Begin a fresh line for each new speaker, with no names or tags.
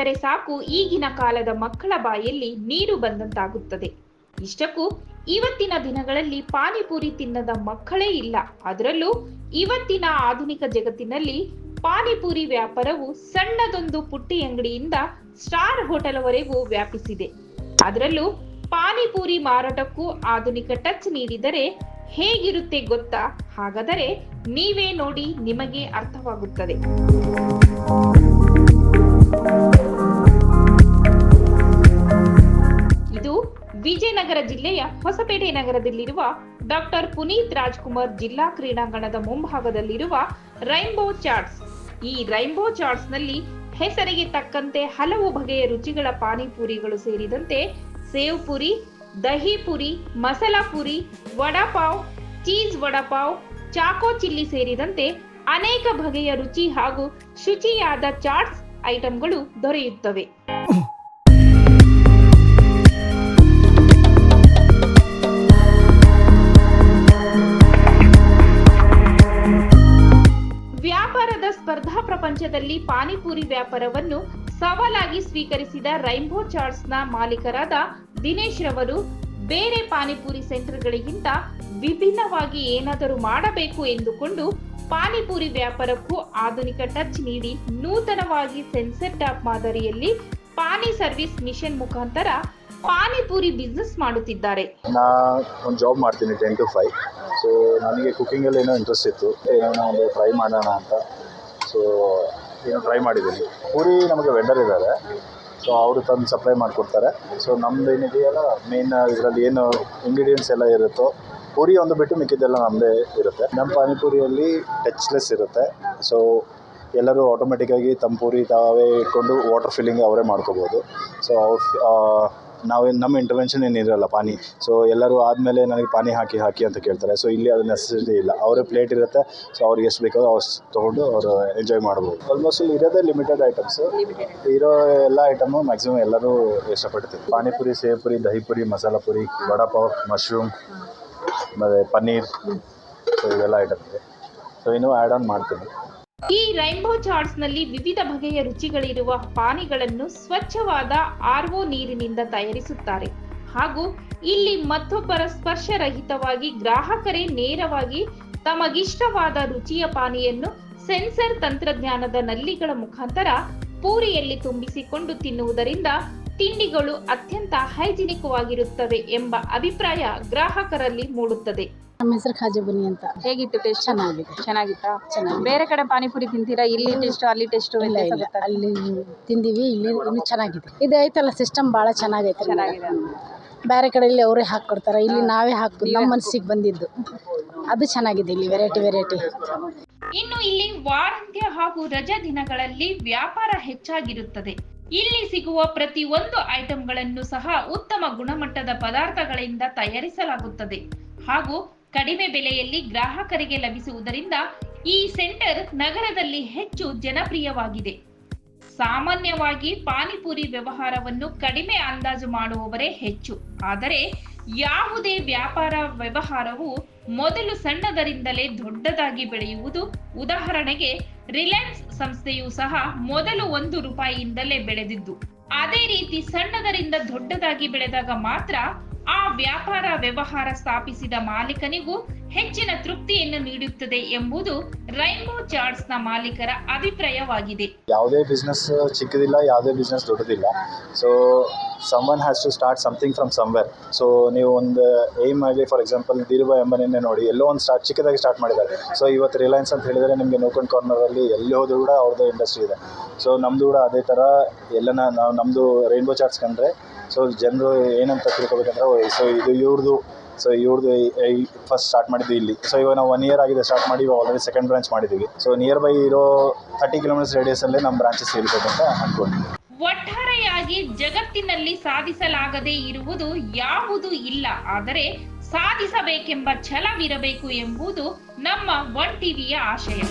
ಎಂದರೆ ಸಾಕು, ಈಗಿನ ಕಾಲದ ಮಕ್ಕಳ ಬಾಯಲ್ಲಿ ನೀರು ಬಂದಂತಾಗುತ್ತದೆ. ಇಷ್ಟಕ್ಕೂ ಇವತ್ತಿನ ದಿನಗಳಲ್ಲಿ ಪಾನಿಪುರಿ ತಿನ್ನದ ಮಕ್ಕಳೇ ಇಲ್ಲ. ಅದರಲ್ಲೂ ಇವತ್ತಿನ ಆಧುನಿಕ ಜಗತ್ತಿನಲ್ಲಿ ಪಾನಿಪುರಿ ವ್ಯಾಪಾರವು ಸಣ್ಣದೊಂದು ಪುಟ್ಟಿ ಅಂಗಡಿಯಿಂದ ಸ್ಟಾರ್ ಹೋಟೆಲ್ವರೆಗೂ ವ್ಯಾಪಿಸಿದೆ. ಅದರಲ್ಲೂ ಪಾನಿಪುರಿ ಮಾರಾಟಕ್ಕೂ ಆಧುನಿಕ ಟಚ್ ನೀಡಿದರೆ ಹೇಗಿರುತ್ತೆ ಗೊತ್ತಾ? ಹಾಗಾದರೆ ನೀವೇ ನೋಡಿ ನಿಮಗೆ ಅರ್ಥವಾಗುತ್ತದೆ. ವಿಜಯನಗರ ಜಿಲ್ಲೆಯ ಹೊಸಪೇಟೆ ನಗರದಲ್ಲಿರುವ ಡಾಕ್ಟರ್ ಪುನೀತ್ ರಾಜ್ಕುಮಾರ್ ಜಿಲ್ಲಾ ಕ್ರೀಡಾಂಗಣದ ಮುಂಭಾಗದಲ್ಲಿರುವ ರೈನ್ಬೋ ಚಾಟ್ಸ್. ಈ ರೈನ್ಬೋ ಚಾಟ್ಸ್ನಲ್ಲಿ ಹೆಸರಿಗೆ ತಕ್ಕಂತೆ ಹಲವು ಬಗೆಯ ರುಚಿಗಳ ಪಾನಿಪುರಿಗಳು ಸೇರಿದಂತೆ sev puri, dahi puri, masala puri, vada pav, cheese vada pav, choco chilli ಸೇರಿದಂತೆ ಅನೇಕ ಬಗೆಯ ರುಚಿ ಹಾಗೂ ಶುಚಿಯಾದ ಚಾಟ್ಸ್ ಐಟಂಗಳು ದೊರೆಯುತ್ತವೆ. ಪ್ರಪಂಚದಲ್ಲಿ ಪಾನಿಪುರಿ ವ್ಯಾಪಾರವನ್ನು ಸವಾಲಾಗಿ ಸ್ವೀಕರಿಸಿದ ರೈನ್ಬೋ ಚಾರ್ಟ್ಸ್ನ ಮಾಲೀಕರಾದ ದಿನೇಶ್ ರವರು, ಬೇರೆ ಪಾನಿಪುರಿ ಸೆಂಟರ್ಗಳಿಗಿಂತ ವಿಭಿನ್ನವಾಗಿ ಏನಾದರೂ ಮಾಡಬೇಕು ಎಂದುಕೊಂಡು ಪಾನಿಪುರಿ ವ್ಯಾಪಾರಕ್ಕೂ ಆಧುನಿಕ ಟಚ್ ನೀಡಿ ನೂತನವಾಗಿ ಸೆನ್ಸರ್ ಟ್ಯಾಪ್ ಮಾದರಿಯಲ್ಲಿ ಪಾನಿ ಸರ್ವಿಸ್ ಮಿಷನ್ ಮುಖಾಂತರ ಪಾನಿಪುರಿ ಬಿಸ್ನೆಸ್ ಮಾಡುತ್ತಿದ್ದಾರೆ.
ನಾ ಒಂದು ಜಾಬ್ ಮಾಡ್ತೀನಿ ಟೆನ್ ಟು ಫೈವ್. ಸೊ ನನಗೆ ಕುಕ್ಕಿಂಗಲ್ಲಿ ಏನೋ ಇಂಟ್ರೆಸ್ಟ್ ಇತ್ತು. ಏನೋ ಒಂದು ಟ್ರೈ ಮಾಡೋಣ ಅಂತ. ಸೊ ಏನು ಟ್ರೈ ಮಾಡಿದ್ದೀನಿ. ಪೂರಿ ನಮಗೆ ವೆಂಡರ್ ಇದ್ದಾರೆ. ಸೊ ಅವರು ತಂದು ಸಪ್ಲೈ ಮಾಡಿಕೊಡ್ತಾರೆ. ಸೊ ನಮ್ದು ಏನಿದೆಯಲ್ಲ ಮೇನ್ ಇದರಲ್ಲಿ ಏನು ಇಂಗ್ರೀಡಿಯೆಂಟ್ಸ್ ಎಲ್ಲ ಇರುತ್ತೋ, ಪೂರಿ ಒಂದು ಬಿಟ್ಟು ಮಿಕ್ಕಿದ್ದೆಲ್ಲ ನಮ್ಮದೇ ಇರುತ್ತೆ. ನಮ್ಮ ಪಾನಿಪುರಿಯಲ್ಲಿ ಟಚ್ಲೆಸ್ ಇರುತ್ತೆ. ಸೊ ಎಲ್ಲರೂ ಆಟೋಮೆಟಿಕ್ಕಾಗಿ ತಮ್ಮ ಪೂರಿ ತಾವೇ ಇಟ್ಕೊಂಡು ವಾಟರ್ ಫಿಲ್ಲಿಂಗ್ ಅವರೇ ಮಾಡ್ಕೋಬೋದು. ಸೊ ಅವ್ರು ನಾವೇನು ನಮ್ಮ ಇಂಟರ್ವೆನ್ಷನ್ ಏನಿರಲ್ಲ ಪಾನಿ. ಸೊ ಎಲ್ಲರೂ ಆದಮೇಲೆ ನನಗೆ ಪಾನಿ ಹಾಕಿ ಹಾಕಿ ಅಂತ ಕೇಳ್ತಾರೆ. ಸೊ ಇಲ್ಲಿ ಅದು ನೆಸೆಸಿಟಿ ಇಲ್ಲ. ಅವರೇ ಪ್ಲೇಟ್ ಇರುತ್ತೆ. ಸೊ ಅವ್ರಿಗೆ ಎಷ್ಟು ಬೇಕೋ ಅವ್ರು ತೊಗೊಂಡು ಅವರು ಎಂಜಾಯ್ ಮಾಡ್ಬೋದು. ಆಲ್ಮೋಸ್ಟ್ ಇಲ್ಲಿ ಇರೋದೇ ಲಿಮಿಟೆಡ್ ಐಟಮ್ಸು ಇರೋ ಎಲ್ಲ ಐಟಮು ಮ್ಯಾಕ್ಸಿಮಮ್ ಎಲ್ಲರೂ ಇಷ್ಟಪಡ್ತೀವಿ. ಪಾನಿಪುರಿ ಸೇವ್ ಪುರಿ ದಹಿ ಪುರಿ ಮಸಾಲ ಪುರಿ ವಡಾಪಾವ್ ಮಶ್ರೂಮ್ ಮತ್ತು ಪನ್ನೀರ್. ಸೊ ಇವೆಲ್ಲ ಐಟಮ್ ಇದೆ. ಸೊ ಇನ್ನೂ ಆ್ಯಡ್ ಆನ್ ಮಾಡ್ತೀನಿ.
ಈ ರೈನ್ಬೋ ಚಾರ್ಟ್ಸ್ನಲ್ಲಿ ವಿವಿಧ ಬಗೆಯ ರುಚಿಗಳಿರುವ ಪಾನಿಗಳನ್ನು ಸ್ವಚ್ಛವಾದ ಆರ್ಒ ನೀರಿನಿಂದ ತಯಾರಿಸುತ್ತಾರೆ. ಹಾಗೂ ಇಲ್ಲಿ ಮತ್ತೊಬ್ಬರ ಸ್ಪರ್ಶರಹಿತವಾಗಿ ಗ್ರಾಹಕರೇ ನೇರವಾಗಿ ತಮಗಿಷ್ಟವಾದ ರುಚಿಯ ಪಾನಿಯನ್ನು ಸೆನ್ಸರ್ ತಂತ್ರಜ್ಞಾನದ ನಲ್ಲಿಗಳ ಮುಖಾಂತರ ಪೂರಿಯಲ್ಲಿ ತುಂಬಿಸಿಕೊಂಡು ತಿನ್ನುವುದರಿಂದ ತಿಂಡಿಗಳು ಅತ್ಯಂತ ಹೈಜಿನಿಕವಾಗಿರುತ್ತವೆ ಎಂಬ ಅಭಿಪ್ರಾಯ ಗ್ರಾಹಕರಲ್ಲಿ ಮೂಡುತ್ತದೆ.
ನಮ್ಮ ಹೆಸರು ಖಾಜಾ ಬನ್ನಿ ಅಂತ.
ಹೇಗಿತ್ತು ಟೇಸ್ಟ್
ಚೆನ್ನಾಗಿದೆ.
ಚೆನ್ನಾಗಿತ್ತಾ?
ಚೆನ್ನಾಗಿ
ಬೇರೆ ಕಡೆ ಪಾನಿಪುರಿ ತಿಂತೀರಾ? ಇಲ್ಲಿ ಟೇಸ್ಟ್ ಅಲ್ಲಿ ಟೇಸ್ಟ್
ಇಲ್ಲ ಇಲ್ಲ. ಅಲ್ಲಿ ತಿಂದೀವಿ ಇಲ್ಲಿ ಇನ್ನು ಚೆನ್ನಾಗಿದೆ. ಇದು ಐತಲ್ಲ ಸಿಸ್ಟಮ್ ಭಾಳ ಚೆನ್ನಾಗೈತೆ
ಚೆನ್ನಾಗಿದೆ
ಬೇರೆ ಕಡೆಯಲ್ಲಿ ಅವರೇ ಹಾಕ್ಕೊಡ್ತಾರೆ. ಇಲ್ಲಿ ನಾವೇ ಹಾಕ್ಬೋದು. ನಮ್ಮ ಮನಸ್ಸಿಗೆ ಬಂದಿದ್ದು. ಅದು ಚೆನ್ನಾಗಿದೆ ಇಲ್ಲಿ ವೆರೈಟಿ ವೆರೈಟಿ
ಇನ್ನು ಇಲ್ಲಿ ವಾರಾಂತ್ಯ ಹಾಗೂ ರಜಾ ದಿನಗಳಲ್ಲಿ ವ್ಯಾಪಾರ ಹೆಚ್ಚಾಗಿರುತ್ತದೆ. ಇಲ್ಲಿ ಸಿಗುವ ಪ್ರತಿ ಒಂದು ಐಟಂಗಳನ್ನು ಸಹ ಉತ್ತಮ ಗುಣಮಟ್ಟದ ಪದಾರ್ಥಗಳಿಂದ ತಯಾರಿಸಲಾಗುತ್ತದೆ. ಹಾಗೂ ಕಡಿಮೆ ಬೆಲೆಯಲ್ಲಿ ಗ್ರಾಹಕರಿಗೆ ಲಭಿಸುವುದರಿಂದ ಈ ಸೆಂಟರ್ ನಗರದಲ್ಲಿ ಹೆಚ್ಚು ಜನಪ್ರಿಯವಾಗಿದೆ. ಸಾಮಾನ್ಯವಾಗಿ ಪಾನಿಪುರಿ ವ್ಯವಹಾರವನ್ನು ಕಡಿಮೆ ಅಂದಾಜು ಮಾಡುವವರೇ ಹೆಚ್ಚು. ಆದರೆ ಯಾವುದೇ ವ್ಯಾಪಾರ ವ್ಯವಹಾರವು ಮೊದಲು ಸಣ್ಣದರಿಂದಲೇ ದೊಡ್ಡದಾಗಿ ಬೆಳೆಯುವುದು, ಉದಾಹರಣೆಗೆ ರಿಲಯನ್ಸ್ ಸಂಸ್ಥೆಯು ಸಹ ಮೊದಲು ಒಂದು ರೂಪಾಯಿಯಿಂದಲೇ ಬೆಳೆದಿದ್ದು. ಅದೇ ರೀತಿ ಸಣ್ಣದರಿಂದ ದೊಡ್ಡದಾಗಿ ಬೆಳೆದಾಗ ಮಾತ್ರ ಆ ವ್ಯಾಪಾರ ವ್ಯವಹಾರ ಸ್ಥಾಪಿಸಿದ ಮಾಲೀಕನಿಗೂ ಹೆಚ್ಚಿನ ತೃಪ್ತಿಯನ್ನು ನೀಡುತ್ತದೆ ಎಂಬುದು ರೈನ್ಬೋ ಚಾರ್ಟ್ಸ್ನ ಮಾಲೀಕರ ಅಭಿಪ್ರಾಯವಾಗಿದೆ.
ಯಾವುದೇ ಬಿಸ್ನೆಸ್ ಚಿಕ್ಕದಿಲ್ಲ, ಯಾವುದೇ business ದೊಡ್ಡದಿಲ್ಲ. So someone has to start something from somewhere so ನೀವು ಒಂದು ಏಮ್ ಆಗಲಿ ಫಾರ್ ಎಕ್ಸಾಂಪಲ್ ಧೀರುಭಾಯ್ ಎಂಬನೇ ನೋಡಿ, ಎಲ್ಲೋ ಒಂದು ಸ್ಟಾರ್ಟ್ ಚಿಕ್ಕದಾಗಿ ಸ್ಟಾರ್ಟ್ ಮಾಡಿದ್ದಾರೆ. ಸೊ ಇವತ್ತು ರಿಲಯನ್ಸ್ ಅಂತ ಹೇಳಿದರೆ ನಿಮಗೆ ನೋಕನ್ ಕಾರ್ನರಲ್ಲಿ ಎಲ್ಲಿ ಹೋದರೂ ಕೂಡ ಅವ್ರದ್ದು ಇಂಡಸ್ಟ್ರಿ ಇದೆ. ಸೊ ನಮ್ಮದು ಕೂಡ ಅದೇ ಥರ ಎಲ್ಲನ ನಾವು ನಮ್ಮದು ರೈನ್ಬೋ ಚಾರ್ಟ್ಸ್ ಕಂಡ್ರೆ ಸೊ ಜನರು ಏನಂತ ತಿಳ್ಕೊಬೇಕಂದ್ರೆ ಸೊ ಇದು ಇವ್ರದ್ದು ಸೊ ಇವ್ರದ್ದು ಫಸ್ಟ್ ಸ್ಟಾರ್ಟ್ ಮಾಡಿದ್ವಿ ಇಲ್ಲಿ. ಸೊ ಇವಾಗ ನಾವು ಒನ್ ಇಯರ್ ಆಗಿದೆ ಸ್ಟಾರ್ಟ್ ಮಾಡಿ ಆಲ್ರೆಡಿ ಸೆಕೆಂಡ್ ಬ್ರಾಂಚ್ ಮಾಡಿದ್ದೀವಿ. ಸೊ ನಿಯರ್ ಬೈ ಇರೋ ತರ್ಟಿ ಕಿಲೋಮೀಟರ್ಸ್ ರೇಡಿಯಸಲ್ಲೇ ನಮ್ಮ ಬ್ರಾಂಚಸ್ ಇರ್ಬೋದು ಅಂತ ಅಂದ್ಕೊಂಡಿದ್ದೀವಿ
ಒಟ್ಟಾರೆಯಾಗಿ ಜಗತ್ತಿನಲ್ಲಿ ಸಾಧಿಸಲಾಗದೇ ಇರುವುದು ಯಾವುದು ಇಲ್ಲ. ಆದರೆ ಸಾಧಿಸಬೇಕೆಂಬ ಛಲವಿರಬೇಕು ಎಂಬುದು ನಮ್ಮ ಒನ್ ಟಿವಿಯ ಆಶಯ.